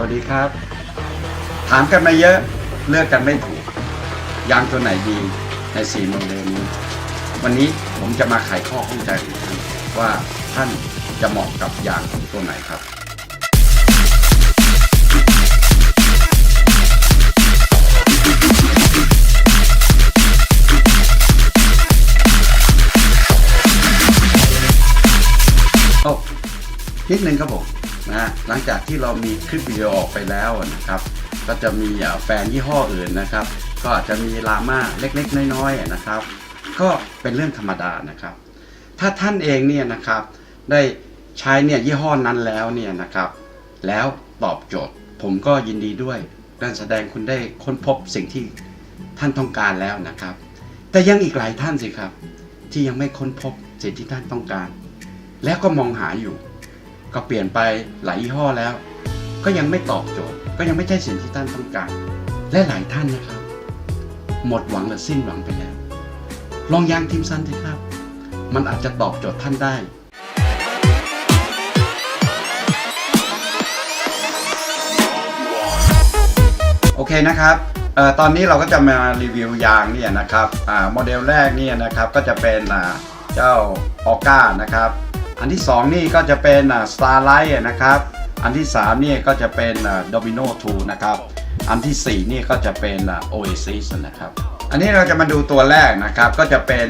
วัสดีครับ ถามกันมาเยอะ เลือกกันไม่ถูก ยางตัวไหนดีในสี่โมเดลนี้ วันนี้ผมจะมาไขข้อข้องใจของท่านว่าท่านจะเหมาะกับยางตัวไหนครับโอ้นิดนึงครับผม นะหลังจากที่เรามีคลิปวิดีโอออกไปแล้วนะครับ ก็จะมีแฟนยี่ห้ออื่นนะครับ ก็อาจจะมีลาม่าเล็กๆ น้อยๆนะครับ ก็เป็นเรื่องธรรมดานะครับ ถ้าท่านเองเนี่ยนะครับได้ใช้เนี่ยยี่ห้อนั้นแล้วเนี่ยนะครับ แล้วตอบโจทย์ ผมก็ยินดีด้วยนั่นแสดงคุณได้ค้นพบสิ่งที่ท่านต้องการแล้วนะครับ แต่ยังอีกหลายท่านสิครับ ที่ยังไม่ค้นพบสิ่งที่ท่านต้องการ แล้วก็มองหาอยู่ ก็เปลี่ยนไปหลายยี่ห้อแล้ว ก็ยังไม่ตอบโจทย์ ก็ยังไม่ใช่สิ่งที่ท่านต้องการ และหลายท่านนะครับ หมดหวังหรือสิ้นหวังไปแล้ว ลองยางทิมซันสิครับ มันอาจจะตอบโจทย์ท่านได้โอเคนะครับออตอนนี้เราก็จะมารีวิวยางเนี่ยนะครับโมเดลแรกเนี่ยนะครับก็จะเป็นเจ้าออก้านะครับ อันที่ 2 นี่ก็จะเป็นอ่า Starlight นะครับ อันที่ 3 นี่ก็จะเป็น Domino 2นะครับ อันทีสี่ 4 นี่ก็จะเป็นอ่า Oasis นะครับ อันนี้เราจะมาดูตัวแรกนะครับ ก็จะเป็น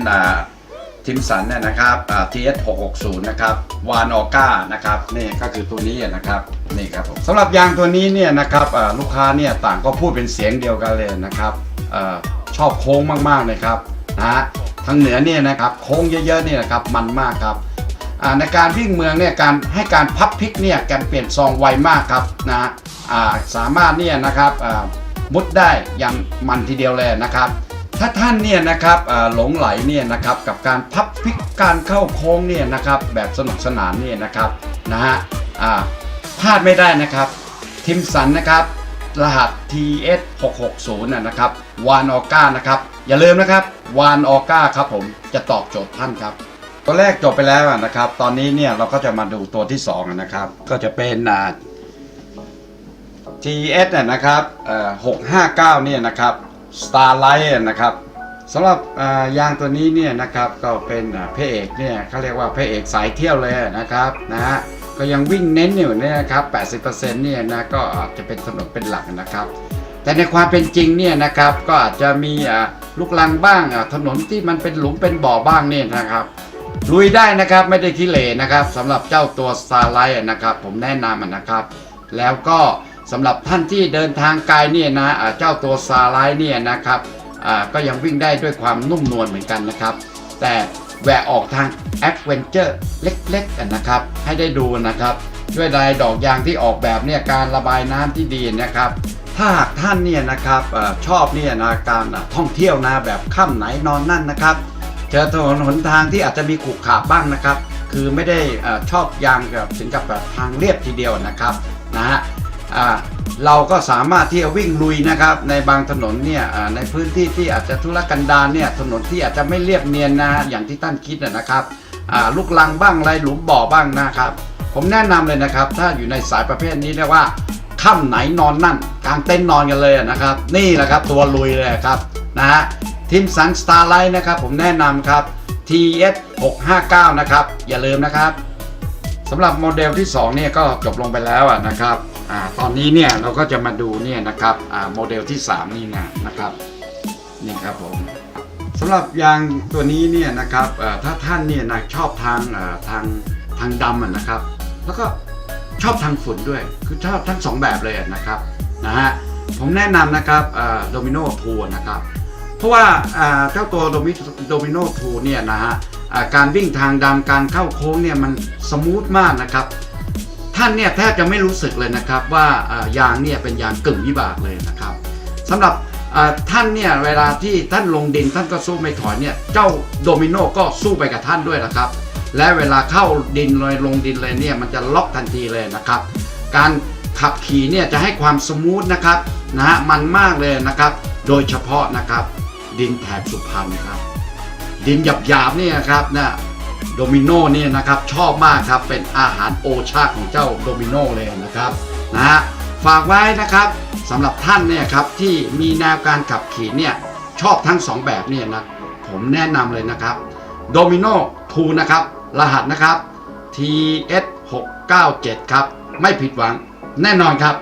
ทิมสันเนี่ยนะครับ TS 660นะครับ วานอก้านะครับ นี่ก็คือตัวนี้นะครับ นี่ครับผมสำหรับยางตัวนี้เนี่ยนะครับลูกค้าเนี่ยต่างก็พูดเป็นเสียงเดียวกันเลยนะครับอชอบโค้งมากๆเลยครับนะทางเหนือเนี่ยนะครับโค้งเยอะๆเนี่ยนะครับมันมากครับ ในการวิ่งเมืองเนี่ยการให้การพับพลิกเนี่ยการเปลี่ยนซองไวมากครับนะสามารถเนี่ยนะครับมุดได้อย่างมันทีเดียวเลยนะครับ ถ้าท่านเนี่ยนะครับหลงไหลเนี่ยนะครับกับการพับพลิกการเข้าโค้งเนี่ยนะครับแบบสนุกสนานเนี่ยนะครับนะฮะพลาดไม่ได้นะครับทิมสันนะครับรหัส TS 660นะนะครับวานออก้านะครับอย่าลืมนะครับวานออก้าครับผมจะตอบโจทย์ท่านครับ ตัวแรกจบไปแล้วนะครับ ตอนนี้เนี่ยเราก็จะมาดูตัวที่2นะครับ ก็จะเป็นอ่า TS เนี่ยนะครับเอ่อ659เนี่ยนะครับ Starlight นะครับสำหรับยางตัวนี้เนี่ยนะครับก็เป็นอ่าพระเอกเนี่ยเขาเรียกว่าพระเอกสายเที่ยวเลยนะครับนะฮะก็ยังวิ่งเน้นอยู่เนี่ยนะครับ 80%เนี่ยนะก็อาจจะเป็นถนนเป็นหลักนะครับ แต่ในความเป็นจริงเนี่ยนะครับก็อาจจะมีลูกลังบ้างถนนที่มันเป็นหลุมเป็นบ่อบ้างเนี่ยนะครับ ลุยได้นะครับไม่ได้ขี้เหร่นะครับสำหรับเจ้าตัว Starlight นะครับ ผมแนะนำนะครับ แล้วก็สำหรับท่านที่เดินทางไกลเนี่ยนะเจ้าตัว Starlight เนี่ยนะครับก็ยังวิ่งได้ด้วยความนุ่มนวลเหมือนกันนะครับ แต่แหวกออกทางแอดเวนเจอร์เล็กๆกันนะครับ ให้ได้ดูนะครับ ด้วยลายดอกยางที่ออกแบบเนี่ยการระบายน้ำที่ดีนะครับ ถ้าหากท่านเนี่ยนะครับอชอบเนี่ยนะการท่องเที่ยวนะแบบค่ำไหนนอนนั่นนะครับ เจอถนนหนทางที่อาจจะมีขรุขระบ้างนะครับ คือไม่ได้อชอบยางแบบถึงกับแบบทางเรียบทีเดียวนะครับนะฮะเราก็สามารถที่จะวิ่งลุยนะครับ ในบางถนนเนี่ยในพื้นที่ที่อาจจะทุรกันดารเนี่ยถนนที่อาจจะไม่เรียบเนียนนะอย่างที่ท่านคิดนะครับลูกลังบ้างไรหลุมบ่อบ้างนะครับ ผมแนะนำเลยนะครับ ถ้าอยู่ในสายประเภทนี้เรียกว่าค่ำไหนนอนนั่นกลางเต็นท์นอนกันเลยนะครับ นี่แหละครับตัวลุยเลยครับนะฮะ ทีมสันสตาร์ไลท์นะครับผมแนะนำครับ TS 659นะครับอย่าลืมนะครับสำหรับโมเดลที่2เนี่ยก็จบลงไปแล้วนะครับอตอนนี้เนี่ยเราก็จะมาดูเนี่ยนะครับโมเดลที่ 3 นี่นะนะครับนี่ครับผมสำหรับยางตัวนี้เนี่ยนะครับถ้าท่านเนี่ยนะชอบทางทางทางดำนะครับ แล้วก็ชอบทางฝุ่นด้วย คือชอบทั้งสองแบบเลยนะครับนะฮะผมแนะนำนะครับโดมิโนทัวนะครับ เพราะว่าเจ้าตัวโดมิโดมิโนทูเนี่ยนะฮะการวิ่งทางดำการเข้าโค้งเนี่ยมันสมูทมากนะครับ ท่านเนี่ยแทบจะไม่รู้สึกเลยนะครับว่ายางเนี่ยเป็นยางกึ่งวิบากเลยนะครับสำหรับท่านเนี่ยเวลาที่ท่านลงดินท่านก็สู้ไม่ถอยเนี่ยเจ้าโดมิโนก็สู้ไปกับท่านด้วยนะครับ และเวลาเข้าดินเลยลงดินเลยเนี่ยมันจะล็อกทันทีเลยนะครับ การขับขี่เนี่ยจะให้ความสมูทนะครับนะฮะมันมากเลยนะครับ โดยเฉพาะนะครับ ดินแถบสุพรรณครับ ดินหยาบๆเนี่ยครับนะโดมิโนเนี่ยนะครับชอบมากครับเป็นอาหารโอชาของเจ้าโดมิโนเลยนะครับนะฮะฝากไว้นะครับสำหรับท่านเนี่ยครับที่มีแนวการขับขี่เนี่ยชอบทั้ง 2 แบบเนี่ยนะผมแนะนำเลยนะครับ Domino 2นะครับรหัสนะครับ TS 6 9 7 ครับไม่ผิดหวังแน่นอนครับ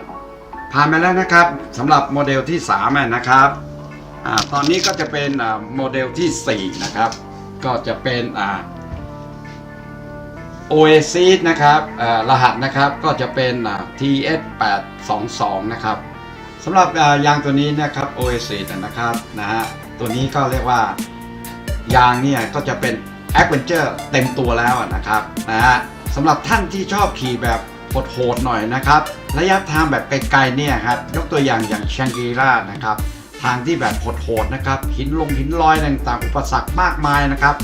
ผ่านไปแล้วนะครับสำหรับโมเดลที่3นะครับ อาตอนนี้ก็จะเป็นอ่าโมเดลทีสี่ 4 นะครับ ก็จะเป็นอ่า Oasis นะครับรหัสนะครับก็จะเป็นอ่า TS 8 2 2 นะครับสำหรับยางตัวนี้นะครับ Oasis นะครับนะฮะตัวนี้ก็เรียกว่ายางเนี่ยก็จะเป็น Adventure เต็มตัวแล้วนะครับนะฮะสำหรับท่านที่ชอบขี่แบบโหดๆหน่อยนะครับ ระยะทางแบบไกลๆเนี่ยครับยกตัวอย่างอย่างแชงกีล่านะครับ ทางที่แบบโหดๆนะครับ หินลงหินลอยต่างๆ อุปสรรคมากมายนะครับ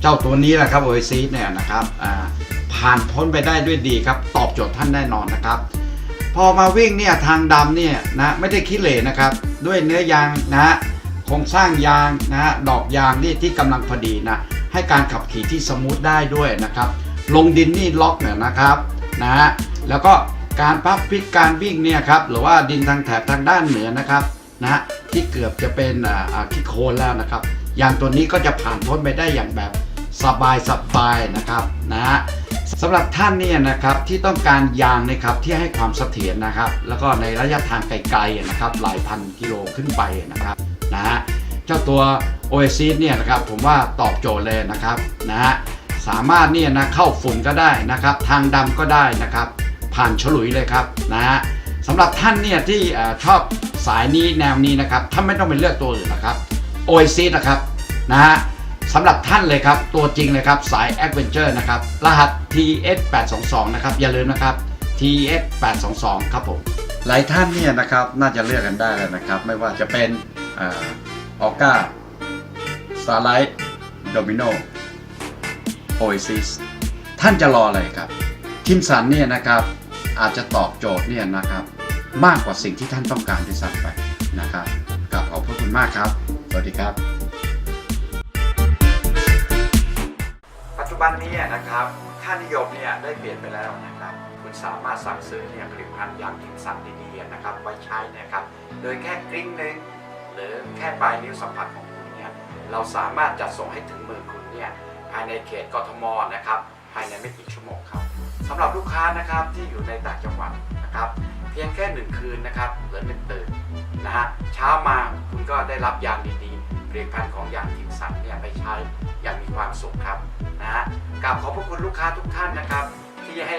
เจ้าตัวนี้แหละครับโอเอซีเนี่ยนะครับผ่านพ้นไปได้ด้วยดีครับ ตอบโจทย์ท่านแน่นอนนะครับ พอมาวิ่งเนี่ยทางดำเนี่ยนะไม่ได้คิดเหร่นะครับ ด้วยเนื้อยางนะโครงสร้างยางนะดอกยางนี่ที่กำลังพอดีนะให้การขับขี่ที่สมูทได้ด้วยนะครับ ลงดินนี่ล็อกเนี่ยนะครับนะฮะแล้วก็การพับพลิกการวิ่งเนี่ยครับหรือว่าดินทางแถบทางด้านเหนือนะครับ นะฮะที่เกือบจะเป็นอ่าอ่โคลนแล้วนะครับยางตัวนี้ก็จะผ่านพ้นไปได้อย่างแบบสบายสบายๆนะครับนะฮะสำหรับท่านเนี่ยนะครับที่ต้องการยางนะครับที่ให้ความเสถียรนะครับ แล้วก็ในระยะทางไกลๆนะครับหลายพันกิโลขึ้นไปนะครับนะฮะเจ้าตัว Oasis เนี่ยนะครับผมว่าตอบโจทย์เลยนะครับนะฮะสามารถเนี่ยนะเข้าฝุ่นก็ได้นะครับ ทางดำก็ได้นะครับ ผ่านฉลุยเลยครับนะฮะสำหรับท่านเนี่ยที่ชอบ สายนี้แนวนี้นะครับท่านไม่ต้องไปเลือกตัวอื่นนะครับโอเอซิสนะครับนะฮะสำหรับท่านเลยครับ ตัวจริงเลยครับ สาย a อ v e n t u r e นะครับ รหัส TS 822นะครับ อย่าลืมนะครับ TS 822ครับผมหลายท่านเนี่ยนะครับน่าจะเลือกกันได้แล้วนะครับ ไม่ว่าจะเป็นออก้าสไลท์โดมิโนโอเอซิสท่านจะรออะไรครับคิมสันเนี่ยนะครับอาจจะตอบโจทย์เนี่ยนะครับ มากกว่าสิ่งที่ท่านต้องการที่ซ้ำไปนะครับกลับขอบพระคุณมากครับ สวัสดีครับ ปัจจุบันนี้นะครับค่านิยมเนี่ยได้เปลี่ยนไปแล้วนะครับ คุณสามารถสั่งซื้อเนี่ยผลิตภัณฑ์ยางคิมสันดีๆนะครับไว้ใช้นะครับ โดยแค่กริ้งหนึ่งหรือแค่ปลายนิ้วสัมผัสของคุณเนี่ยเราสามารถจัดส่งให้ถึงมือคุณเนี่ยภายในเขตกทมนะครับ ภายในไม่กี่ชั่วโมงครับสำหรับลูกค้านะครับที่อยู่ในต่างจังหวัดนะครับ พียงแค่หนึ่งคืนนะครับหรือหนึ่งตื่นนะฮะเช้ามาคุณก็ได้รับยางดีๆผลิตภัณฑ์ของยางทิมสันเนี่ยไปใช้อย่างมีความสุขครับนะฮะกราบขอบพระคุณลูกค้าทุกท่านนะครับ ที่ให้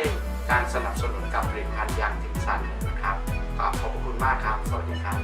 การสนับสนุนกับผลิตภัณฑ์ยางทิมสันนะครับกราบขอบพระคุณมากครับสวัสดีครับ